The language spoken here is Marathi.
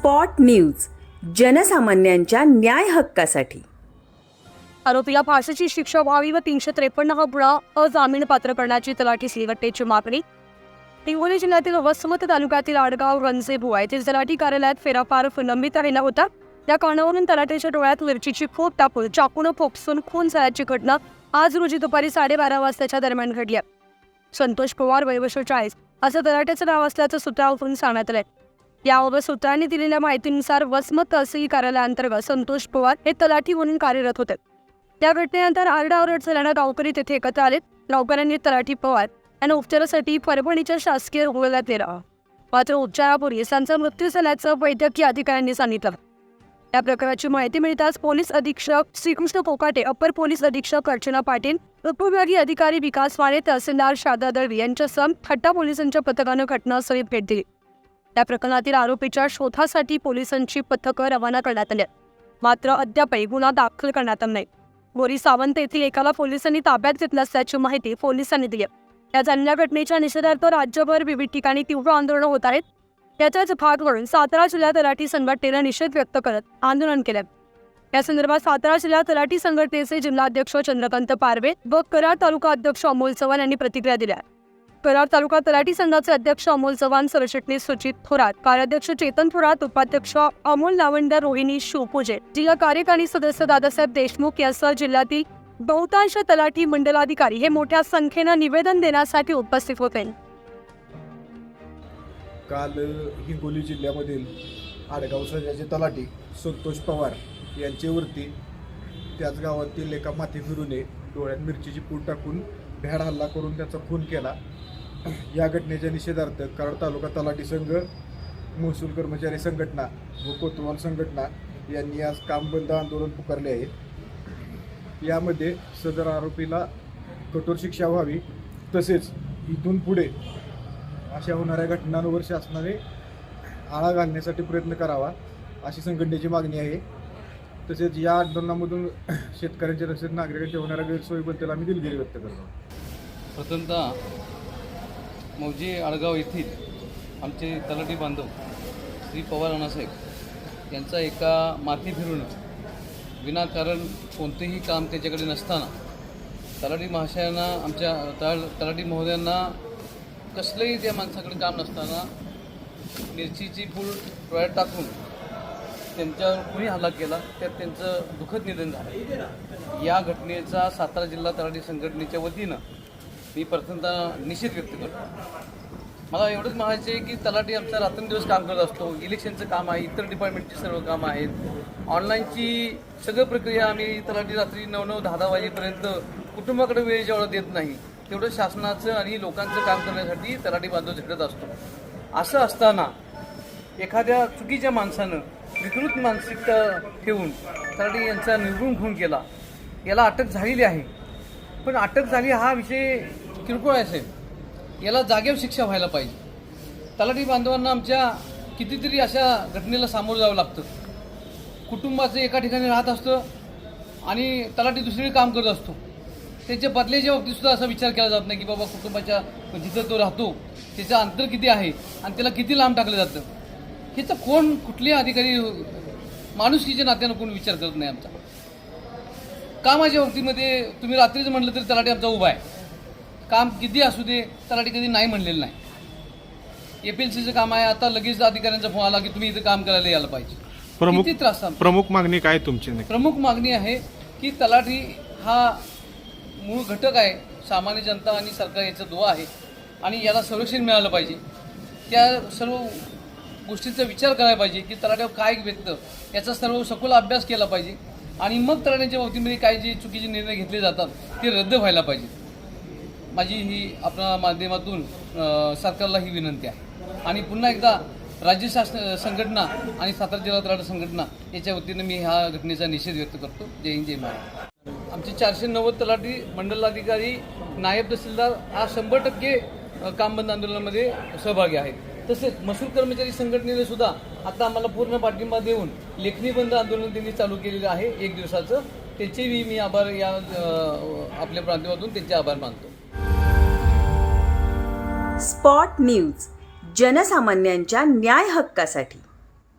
स्पॉट न्यूज जनसामान्यांच्या न्याय हक्कासाठी. आरोपीला फाशीची शिक्षा व्हावी व तीनशे त्रेपन्न हा गुन्हा अजामीन पात्र करण्याची तलाठी श्रीवट्टेची मागणी. हिंगोली जिल्ह्यातील वसमत तालुक्यातील आडगाव रंजे भुवा येथील तलाठी कार्यालयात फेराफार विलंबित राहिला होता. या कारणावरून तलाठ्याच्या डोळ्यात मिरचीची खोप टाकून चाकून फोपसून खून झाल्याची घटना आज रोजी दुपारी साडेबारा वाजताच्या दरम्यान घडली आहे. संतोष पवार वयवर्ष चाळीस असं तलाठ्याचं नाव असल्याचं सूत्रावरून सांगण्यात आलंय. याबाबत सूत्रांनी दिलेल्या माहितीनुसार वसमत तहसील कार्यालयाअंतर्गत संतोष पवार हे तलाठी म्हणून कार्यरत होते. त्या घटनेनंतर आरडाओरड झाल्यानं गावकरी तेथे एकत्र आले. गावकऱ्यांनी तलाठी पवार यांना उपचारासाठी परभणीच्या शासकीय रुग्णालयात नेलं. मात्र उपचारापूर्वी त्यांचा मृत्यू झाल्याचं वैद्यकीय अधिकाऱ्यांनी सांगितलं. या प्रकाराची माहिती मिळताच पोलीस अधीक्षक श्रीकृष्ण कोकाटे अपर पोलीस अधीक्षक अर्चना पाटील उपविभागीय अधिकारी विकास वाणे तहसीलदार शारदा दळवी यांच्यासह खट्टा पोलिसांच्या पथकानं घटनास्थळी भेट दिली. त्या प्रकरणातील आरोपीच्या शोधासाठी पोलिसांची पथकं रवाना करण्यात आली मात्र अद्यापही गुन्हा दाखल करण्यात आला नाही. गोरी सावंत येथील एकाला पोलिसांनी ताब्यात घेतलं असल्याची माहिती पोलिसांनी दिली या झालेल्या घटनेच्या निषेधार्थ राज्यभर विविध ठिकाणी तीव्र आंदोलनं होत आहेत. याचाच भाग म्हणून सातारा जिल्हा तलाठी संघटनेला निषेध व्यक्त करत आंदोलन केलं या संदर्भात सातारा जिल्हा तलाठी संघटनेचे जिल्हाध्यक्ष चंद्रकांत पारवे व कराड तालुका अध्यक्ष अमोल चव्हाण यांनी प्रतिक्रिया दिल्या कराड तालुका तलाठी संघाचे अध्यक्ष अमोल चव्हाण सरचिटणीस सुजित थोरात कार्याध्यक्ष चेतन थोरात उपाध्यक्ष अमोल नावंडर रोहिणी शिवपूजे जिल्हा कार्यकारिणी सदस्य दादासाहेब देशमुख यासह जिल्ह्यातील बहुतांश तलाठी मंडलाधिकारी हे मोठ्या संख्येनं निवेदन देण्यासाठी उपस्थित होते. काल हिंगोली जिल्ह्यामधील आडगाव सजाचे तलाठी संतोष पवार यांच्यावरती त्याच गावातील एका माथी फिरूने डोळ्यात मिरचीची पूड टाकून भ्याड हल्ला करून त्याचा खून केला. या घटनेच्या निषेधार्थ कराड तालुका तलाठी संघ महसूल कर्मचारी संघटना व कोतवाल संघटना यांनी आज काम बंद आंदोलन पुकारले आहे. यामध्ये सदर आरोपीला कठोर शिक्षा व्हावी तसेच इथून पुढे अशा होणाऱ्या घटनांवर शासनाने आळा घालण्यासाठी प्रयत्न करावा अशी संघटनेची मागणी आहे. तसेच या आंदोलनामधून शेतकऱ्यांच्या तसेच नागरिकांच्या होणाऱ्या गैरसोयीबद्दल आम्ही दिलगिरी व्यक्त करतो. प्रथमतः मौजी आडगाव येथील आमचे तलाठी बांधव श्री पवार अण्णासाहेब यांचा एका माथी फिरून विनाकारण कोणतेही काम त्याच्याकडे नसताना तलाठी महाशयांना आमच्या तळ तलाठी महोदयांना कसलंही त्या माणसाकडे काम नसताना मिरचीची फूल डोळ्यात टाकून त्यांच्यावर कुणी हल्ला केला त्यात त्यांचं दुःखद निधन झालं. या घटनेचा सातारा जिल्हा तलाठी संघटनेच्या वतीनं मी प्रथमतः निषेध व्यक्त करतो. मला एवढंच म्हणायचं आहे की तलाठी आमचा रात्रंदिवस काम करत असतो. इलेक्शनचं काम आहे इतर डिपार्टमेंटची सर्व कामं आहेत. ऑनलाईनची सगळं प्रक्रिया आम्ही तलाठी रात्री नऊ नऊ दहा दहा वाजेपर्यंत कुटुंबाकडे वेळ जेवढा देत नाही तेवढं शासनाचं आणि लोकांचं काम करण्यासाठी तलाठी बांधव झटत असतो. असं असताना एखाद्या चुकीच्या माणसानं विकृत मानसिकता ठेवून तलाठी यांचा निर्गुण खून केला याला अटक झालेली आहे. पण अटक झाली हा विषय किरकोळ आहे साहेब याला जागेवर शिक्षा व्हायला पाहिजे. तलाठी बांधवांना आमच्या कितीतरी अशा घटनेला सामोरं जावं लागतं. कुटुंबाचं एका ठिकाणी राहत असतं आणि तलाठी दुसरीकडे काम करत असतो. त्याच्या बदल्याच्या बाबतीत सुद्धा असा विचार केला जात नाही की बाबा कुटुंबाच्या जिथं तो राहतो त्याचं अंतर किती आहे आणि त्याला किती लांब टाकलं जातं. ह्याचं कोण कुठले अधिकारी माणुसकीच्या नात्यानं कोण विचार करत नाही आमचा. कामाच्या बाबतीमध्ये तुम्ही रात्रीचं म्हटलं तरी तलाठी आमचा उभा आहे? काम किती असू दे तलाठी कधी नाही म्हणलेलं नाही. ए पी एल सीचं काम आहे आता लगेच अधिकाऱ्यांचा फोन आला की तुम्ही इथं काम करायला यायला पाहिजे. प्रमुख किती त्रास? प्रमुख मागणी काय तुमची नक्की? प्रमुख मागणी आहे की तलाठी हा मूळ घटक आहे सामान्य जनता आणि सरकार याचा दुवा आहे आणि याला संरक्षण मिळालं पाहिजे. त्या सर्व गोष्टींचा विचार करायला पाहिजे की तलाट्यावर काय व्यक्त याचा सर्व सखोल अभ्यास केला पाहिजे. आणि मग तलाट्यांच्या बाबतीमध्ये म्हणजे काय जे चुकीचे निर्णय घेतले जातात ते रद्द व्हायला पाहिजे. माझी ही आपल्या माध्यमातून सरकारला ही विनंती आहे. आणि पुन्हा एकदा राज्य शासन संघटना आणि सातारा जिल्हा तलाठी संघटना याच्या वतीनं मी ह्या घटनेचा निषेध व्यक्त करतो. जय हिंद जय महाराज आमचे चारशे नव्वद तलाठी मंडलाधिकारी नायब तहसीलदार हा शंभर टक्के काम बंद आंदोलनामध्ये सहभागी आहेत. तसेच महसूल कर्मचारी संघटनेने सुद्धा आता आम्हाला पूर्ण पाठिंबा देऊन लेखणी बंद आंदोलन त्यांनी चालू केलेलं आहे. एक दिवसाचं. त्याचेही मी आभार या आपल्या प्रांतातून त्यांचे आभार मानतो. स्पॉट न्यूज जनसामान्यांच्या न्याय हक्कासाठी.